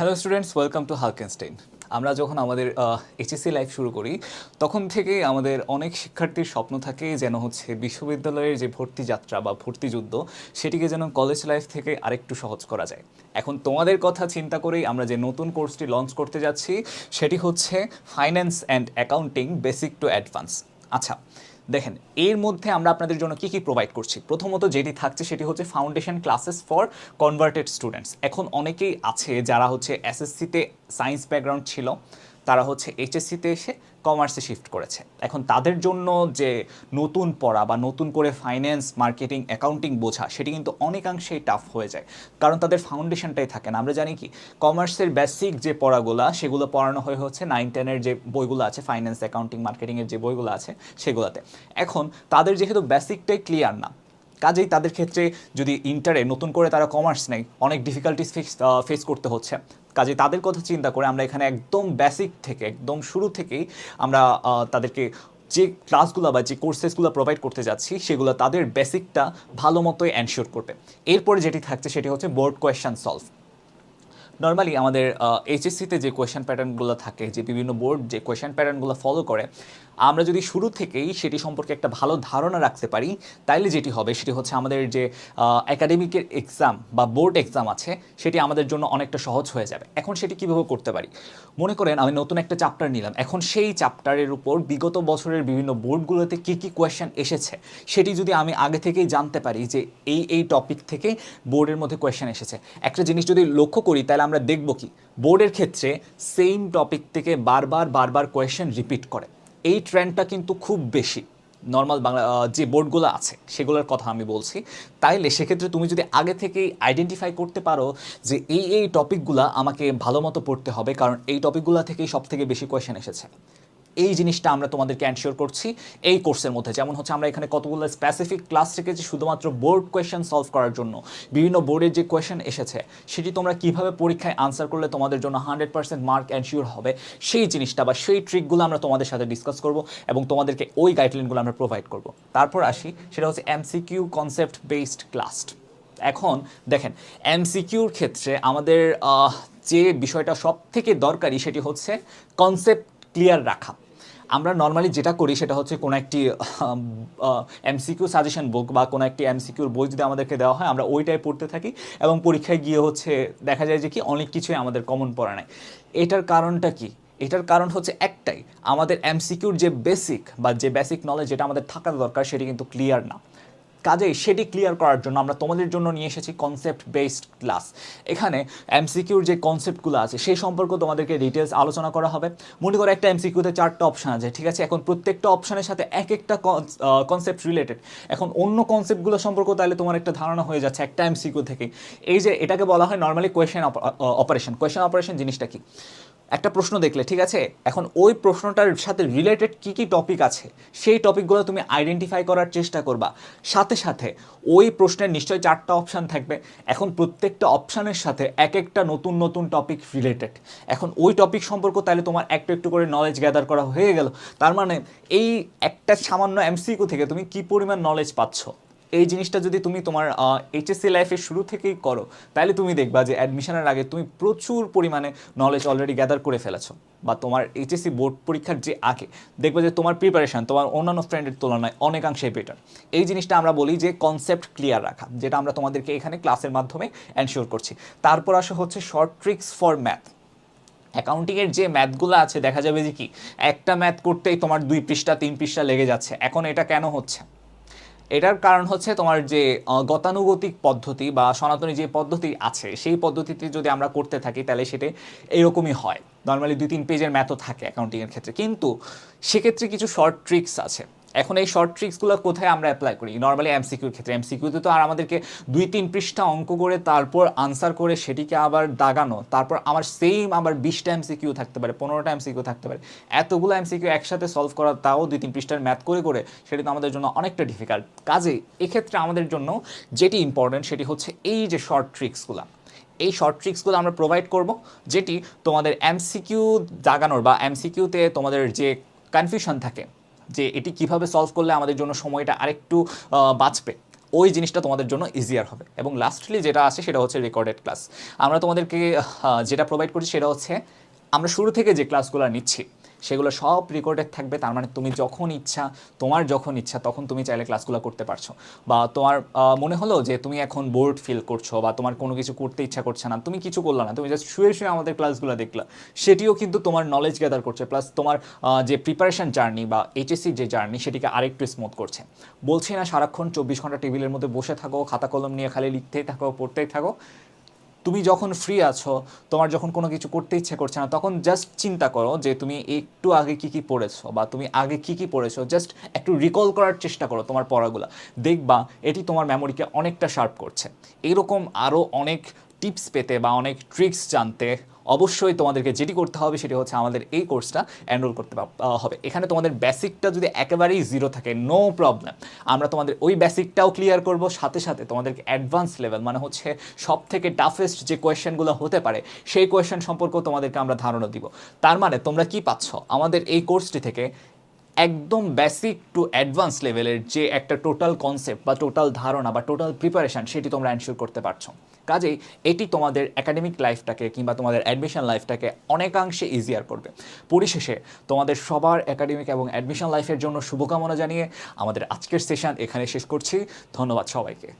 Hello students welcome to হালকেনস্টেইন আমরা যখন আমাদের এইচএসসি লাইফ শুরু করি, তখন থেকে আমাদের অনেক শিক্ষার্থীর স্বপ্ন থাকে যেন হচ্ছে বিশ্ববিদ্যালয়ের যে ভর্তি যাত্রা বা ভর্তি যুদ্ধ, সেটিকে যেন কলেজ লাইফ থেকে আরেকটু সহজ করা যায়। এখন তোমাদের কথা চিন্তা করেই আমরা যে নতুন কোর্সটি লঞ্চ করতে যাচ্ছি, সেটি হচ্ছে finance and accounting basic to advance আচ্ছা দেখেন, এর মধ্যে আমরা আপনাদের জন্য কি কি প্রোভাইড করছি? প্রথমত যেটি থাকছে সেটি হচ্ছে foundation classes for converted students এখন অনেকেই আছে যারা হচ্ছে এসএসসিতে সায়েন্স ব্যাকগ্রাউন্ড ছিল, তারা হচ্ছে এইচএসসিতে এসে কমার্সে শিফট করেছে। এখন তাদের জন্য যে নতুন পড়া বা নতুন করে ফাইন্যান্স মার্কেটিং অ্যাকাউন্টিং বোঝা, সেটি কিন্তু অনেকাংশেই টাফ হয়ে যায়। কারণ তাদের ফাউন্ডেশনটাই থাকে না। আমরা জানি কি কমার্সের বেসিক যে পড়াগুলো, সেগুলো পড়ানো হয়ে হচ্ছে নাইন টেনের যে বইগুলো আছে ফাইন্যান্স অ্যাকাউন্টিং মার্কেটিংয়ের যে বইগুলো আছে, সেগুলোতে। এখন তাদের যেহেতু বেসিকটাই ক্লিয়ার না, কাজেই তাদের ক্ষেত্রে যদি ইন্টারে নতুন করে তারা কমার্স নেয়, অনেক ডিফিকাল্টিস ফেস করতে হচ্ছে। কাজে তাদের কথা চিন্তা করে আমরা এখানে একদম বেসিক থেকে, একদম শুরু থেকেই আমরা তাদেরকে যে ক্লাসগুলো বা যে কোর্সেসগুলো প্রোভাইড করতে যাচ্ছি, সেগুলো তাদের বেসিকটা ভালো মতোই অ্যানশিওর করবে। এরপরে যেটি থাকছে সেটি হচ্ছে বোর্ড কোয়েশ্চান সলভ নর্মালি আমাদের এইচএসসিতে যে কোয়েশ্চেন প্যাটার্নগুলো থাকে, যে বিভিন্ন বোর্ড যে কোয়েশ্চেন প্যাটার্নগুলো ফলো করে, আমরা যদি শুরু থেকেই সেটি সম্পর্কে একটা ভালো ধারণা রাখতে পারি, তাইলে যেটি হবে সেটি হচ্ছে আমাদের যে একাডেমিকের এক্সাম বা বোর্ড এক্সাম আছে, সেটি আমাদের জন্য অনেকটা সহজ হয়ে যাবে। এখন সেটি কীভাবে করতে পারি? মনে করেন আমি নতুন একটা চ্যাপ্টার নিলাম। এখন সেই চ্যাপ্টারের উপর বিগত বছরের বিভিন্ন বোর্ডগুলোতে কী কী কোয়েশ্চেন এসেছে, সেটি যদি আমি আগে থেকেই জানতে পারি যে এই এই টপিক থেকে বোর্ডের মধ্যে কোয়েশ্চেন এসেছে। একটা জিনিস যদি লক্ষ্য করি তাহলে আমরা দেখব কি? বোর্ডের ক্ষেত্রে সেম টপিক থেকে বারবার বারবার কোয়েশ্চেন রিপিট করে। এই ট্রেন্ডটা কিন্তু খুব বেশি। নর্মাল বাংলা যে বোর্ডগুলো আছে, সেগুলোর কথা আমি বলছি। তাইলে সেক্ষেত্রে তুমি যদি আগে থেকেই আইডেন্টিফাই করতে পারো যে এই এই টপিকগুলো আমাকে ভালো মতো পড়তে হবে, কারণ এই টপিকগুলো থেকেই সব থেকে বেশি কোয়েশ্চেন এসেছে। এই জিনিসটা আমরা তোমাদেরকে অ্যানশিওর করছি এই কোর্সের মধ্যে। যেমন হচ্ছে আমরা এখানে কতগুলো স্পেসিফিক ক্লাস রেখেছি শুধুমাত্র বোর্ড কোয়েশ্চেন সলভ করার জন্য। বিভিন্ন বোর্ডের যে কোয়েশ্চেন এসেছে, সেটি তোমরা কীভাবে পরীক্ষায় আনসার করলে তোমাদের জন্য হান্ড্রেড পার্সেন্ট মার্ক অ্যানশিওর হবে, সেই জিনিসটা বা সেই ট্রিকগুলো আমরা তোমাদের সাথে ডিসকাস করব এবং তোমাদেরকে ওই গাইডলাইনগুলো আমরা প্রোভাইড করব। তারপর আসি, সেটা হচ্ছে এমসিকিউ কনসেপ্ট বেসড ক্লাস এখন দেখেন এমসিকিউর ক্ষেত্রে আমাদের যে বিষয়টা সব থেকে দরকারি সেটি হচ্ছে কনসেপ্ট ক্লিয়ার রাখা। আমরা নর্মালি যেটা করি সেটা হচ্ছে কোনো একটি এমসিকিউ সাজেশন বুক বা কোনো একটি এমসিকিউর বই যদি আমাদেরকে দেওয়া হয়, আমরা ওইটাই পড়তে থাকি এবং পরীক্ষায় গিয়ে হচ্ছে দেখা যায় যে কি অনেক কিছুই আমাদের কমন পড়া নাই। এটার কারণটা কি? এটার কারণ হচ্ছে একটাই, আমাদের এমসিকিউর যে বেসিক বা যে বেসিক নলেজ যেটা আমাদের থাকা দরকার সেটি কিন্তু ক্লিয়ার না। কাজেই সেটি ক্লিয়ার করার জন্য আমরা তোমাদের জন্য নিয়ে এসেছি কনসেপ্ট বেসড ক্লাস এখানে এমসিকিউর যে কনসেপ্টগুলো আছে, সেই সম্পর্কে তোমাদেরকে ডিটেলস আলোচনা করা হবে। মনে করো একটা এমসিকিউতে চারটা অপশন আছে, ঠিক আছে? এখন প্রত্যেকটা অপশানের সাথে এক একটা কনসেপ্ট রিলেটেড এখন অন্য কনসেপ্টগুলো সম্পর্কে তাহলে তোমার একটা ধারণা হয়ে যাচ্ছে একটা এমসিকিউ থেকে। এই যে এটাকে বলা হয় normally question operation question operation জিনিসটা কি? একটা প্রশ্ন দেখলে, ঠিক আছে? এখন ওই প্রশ্নটার সাথে রিলেটেড কি কি টপিক আছে, সেই টপিকগুলো তুমি আইডেন্টিফাই করার চেষ্টা করবা। সাথে সাথে ওই প্রশ্নের নিশ্চয়ই চারটা অপশান থাকবে। এখন প্রত্যেকটা অপশানের সাথে এক একটা নতুন নতুন টপিক রিলেটেড এখন ওই টপিক সম্পর্ক তাহলে তোমার একটু একটু করে নলেজ গ্যাদার করা হয়ে গেল। তার মানে এই একটা সামান্য এমসিকিউ থেকে তুমি কি পরিমাণ নলেজ পাচ্ছ? এই জিনিসটা যদি তুমি তোমার এইচএসসি লাইফের শুরু থেকেই করো, তাহলে তুমি দেখবা যে অ্যাডমিশনের আগে তুমি প্রচুর পরিমাণে নলেজ অলরেডি গ্যাদার করে ফেলেছো। বা তোমার এইচএসসি বোর্ড পরীক্ষার যে আগে, দেখবে যে তোমার প্রিপারেশন তোমার অন্যান্য ফ্রেন্ডের তুলনায় অনেকাংশে বেটার এই জিনিসটা আমরা বলি যে কনসেপ্ট ক্লিয়ার রাখা, যেটা আমরা তোমাদেরকে এখানে ক্লাসের মাধ্যমে এনশিওর করছি। তারপর আসে হচ্ছে শর্ট ট্রিক্স ফর ম্যাথ অ্যাকাউন্টিংয়ের যে ম্যাথগুলো আছে, দেখা যাবে যে কি, একটা ম্যাথ করতেই তোমার দুই পৃষ্ঠা, তিন পৃষ্ঠা লেগে যাচ্ছে। এখন এটা কেন হচ্ছে? এটার কারণ হচ্ছে তোমার যে গতানুগতিক পদ্ধতি বা সনাতনী যে পদ্ধতি আছে, সেই পদ্ধতিতে যদি আমরা করতে থাকি, তাহলে সেটা এরকমই হয়। নর্মালি দুই তিন পেজের ম্যাথও থাকে অ্যাকাউন্টিংয়ের ক্ষেত্রে। কিন্তু সেক্ষেত্রে কিছু শর্ট ট্রিক্স আছে। এখন এই শর্ট ট্রিক্সগুলো কোথায় আমরা অ্যাপ্লাই করি? নর্মালি এমসিকিউর ক্ষেত্রে। এমসিকিউতে তো আর আমাদেরকে দুই, তিন পৃষ্ঠা অঙ্ক করে তারপর আনসার করে সেটিকে আবার দাগানো, তারপর আমার সেম আবার বিশটা এমসিকিউ থাকতে পারে, পনেরোটা এমসিকিউ থাকতে পারে। এতগুলো এমসিকিউ একসাথে সলভ করা তাও দুই, তিন পৃষ্ঠার ম্যাথ করে করে সেটি তো আমাদের জন্য অনেকটা ডিফিকাল্ট কাজে এক্ষেত্রে আমাদের জন্য যেটি ইম্পর্টেন্ট সেটি হচ্ছে এই যে শর্ট ট্রিক্সগুলো এই শর্ট ট্রিক্সগুলো আমরা প্রোভাইড করব, যেটি তোমাদের এমসিকিউ দাগানোর বা এমসিকিউতে তোমাদের যে কনফিউশন থাকে যে এটি কীভাবে সলভ করলে আমাদের জন্য সময়টা আরেকটু বাঁচবে। ওই জিনিসটা তোমাদের জন্য ইজিয়ার হবে। এবং লাস্টলি যেটা আছে সেটা হচ্ছে রেকর্ডেড ক্লাস আমরা তোমাদেরকে যেটা প্রোভাইড করছি সেটা হচ্ছে আমরা শুরু থেকে যে ক্লাসগুলো নিচ্ছি সেগুলো সব রেকর্ডেড থাকবে। তার মানে তুমি যখন ইচ্ছা, তোমার যখন ইচ্ছা, তখন তুমি চাইলে ক্লাসগুলো করতে পারছ। বা তোমার মনে হলো যে তুমি এখন বোর্ড ফিল করছ বা তোমার কোনো কিছু করতে ইচ্ছা করছে না, তুমি কিছু করলে না, তুমি জাস্ট শুয়ে শুয়ে আমাদের ক্লাসগুলো দেখলা। সেটিও কিন্তু তোমার নলেজ গ্যাদার করছে প্লাস তোমার যে প্রিপারেশন জার্নি বা এইচএসসির যে জার্নি সেটিকে আরেকটু স্মুথ করছে। বলছি না সারাক্ষণ চব্বিশ ঘণ্টা টেবিলের মধ্যে বসে থাকো, খাতা কলম নিয়ে খালি লিখতেই থাকো, পড়তেই থাকো। তুমি যখন ফ্রি আছো, তোমার যখন কোনো কিছু করতে ইচ্ছে করছে না, তখন জাস্ট চিন্তা করো যে তুমি একটু আগে কী কী পড়েছো বা তুমি আগে কী কী পড়েছো জাস্ট একটু রিকল করার চেষ্টা করো তোমার পড়াগুলো। দেখবা এটি তোমার মেমোরিকে অনেকটা শার্প করছে। এরকম আরও অনেক টিপস পেতে বা অনেক ট্রিক্স জানতে অবশ্যই তোমাদেরকে যেটি করতে হবে সেটি হচ্ছে আমাদের এই কোর্সটা এনরোল করতে হবে। এখানে তোমাদের বেসিকটা যদি একেবারেই জিরো থাকে নো প্রবলেম আমরা তোমাদের ওই বেসিকটাও ক্লিয়ার করব, সাথে সাথে তোমাদেরকে অ্যাডভান্স লেভেল মানে হচ্ছে সব থেকে টাফেস্ট যে কোয়েশ্চেনগুলো হতে পারে, সেই কোয়েশ্চেন সম্পর্কেও তোমাদেরকে আমরা ধারণা দিব। তার মানে তোমরা কি পাচ্ছ? আমাদের এই কোর্সটি থেকে একদম বেসিক টু অ্যাডভান্স লেভেলের যে একটা টোটাল কনসেপ্ট বা টোটাল ধারণা বা টোটাল প্রিপারেশন সেটি তোমরা এনশিওর করতে পারছ। কাজেই এটি তোমাদের একাডেমিক লাইফটাকে কিংবা তোমাদের অ্যাডমিশন লাইফটাকে অনেকাংশে ইজিয়ার করবে। পরিশেষে তোমাদের সবার একাডেমিক এবং অ্যাডমিশন লাইফের জন্য শুভকামনা জানিয়ে আমাদের আজকের সেশন এখানে শেষ করছি। ধন্যবাদ সবাইকে।